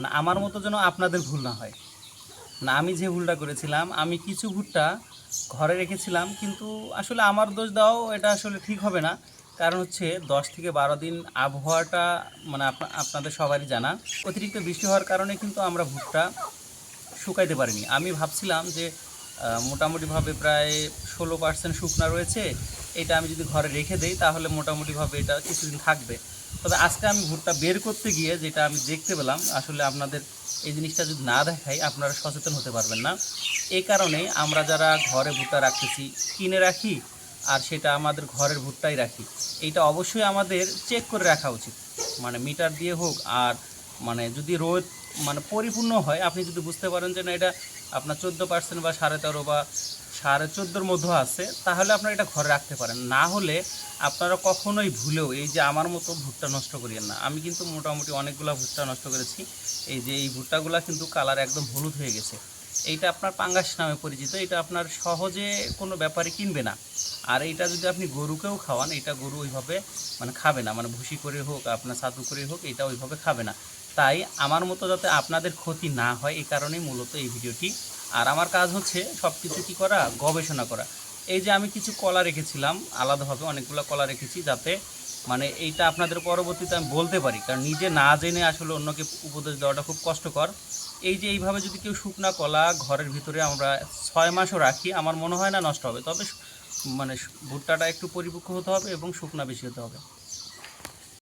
মানে আমার মতো যেন আপনাদের ভুল না হয়। না আমি যে ভুলটা করেছিলাম, আমি কিছু ভুট্টা ঘরে রেখেছিলাম, কিন্তু আসলে আমার দোষ দাও এটা আসলে ঠিক হবে না। কারণ হচ্ছে দশ থেকে বারো দিন আবহাওয়াটা মানে আপনাদের সবারই জানা। অতিরিক্ত বৃষ্টি হওয়ার কারণে কিন্তু আমরা ভুট্টা শুকাইতে পারিনি। আমি ভাবছিলাম যে মোটামুটিভাবে প্রায় ষোলো পার্সেন্ট শুকনা রয়েছে। এটা আমি যদি ঘরে রেখে দেই, তাহলে মোটামুটিভাবে এটা কিছুদিন থাকবে। তবে আজকে আমি ভুট্টা বের করতে গিয়ে যেটা আমি দেখতে পেলাম, আসলে আপনাদের এই জিনিসটা যদি না দেখাই, আপনারা সচেতন হতে পারবেন না। এই কারণে আমরা যারা ঘরে ভুট্টা রাখতেছি, কিনে রাখি, আর সেটা আমাদের ঘরের ভুট্টাই রাখি। এইটা অবশ্যই আমাদের চেক করে রাখা উচিত। মানে মিটার দিয়ে হোক, আর মানে যদি রোদ মানে পরিপূর্ণ হয়, আপনি যদি বুঝতে পারেন যে না, এটা আপনার চোদ্দ পার্সেন্ট বা সাড়ে তেরো বা সাড়ে চোদ্দোর মধ্যে আছে, তাহলে আপনারা এটা ঘরে রাখতে পারেন। না হলে আপনারা কখনোই ভুলেও এই যে আমার মতো ভুট্টা নষ্ট করিয়েন না। আমি কিন্তু মোটামুটি অনেকগুলো ভুট্টা নষ্ট করেছি। এই যে এই ভুট্টাগুলো কিন্তু কালার একদম হলুদ হয়ে গেছে। এইটা আপনার পাঙ্গাস নামে পরিচিত, এটা আপনার সহজে কোনো ব্যাপারে কিনবে না। আর এইটা যদি আপনি গরুকেও খাওয়ান, এটা গরু ওইভাবে মানে খাবে না মানে ভুসি করে হোক, আপনার ছাতু করে হোক, এটা ওইভাবে খাবে না। তাই আমার মতো যাতে আপনাদের ক্ষতি না হয় এই কারণেই মূলত এই ভিডিওটি। আর আমার কাজ হচ্ছে সব কিছু কী করা? গবেষণা করা। এই যে আমি কিছু কলা রেখেছিলাম, আলাদাভাবে অনেকগুলো কলা রেখেছি, যাতে মানে এইটা আপনাদের পরবর্তীতে আমি বলতে পারি। কারণ নিজে না জেনে আসলে অন্যকে উপদেশ দেওয়াটা খুব কষ্টকর। এই যে এইভাবে যদি কেউ শুকনা কলা ঘরের ভিতরে আমরা ছয় মাসও রাখি, আমার মনে হয় না নষ্ট হবে। তবে মানে ভুট্টাটা একটু পরিপক্ক হতে হবে এবং শুকনা বেশি হতে হবে।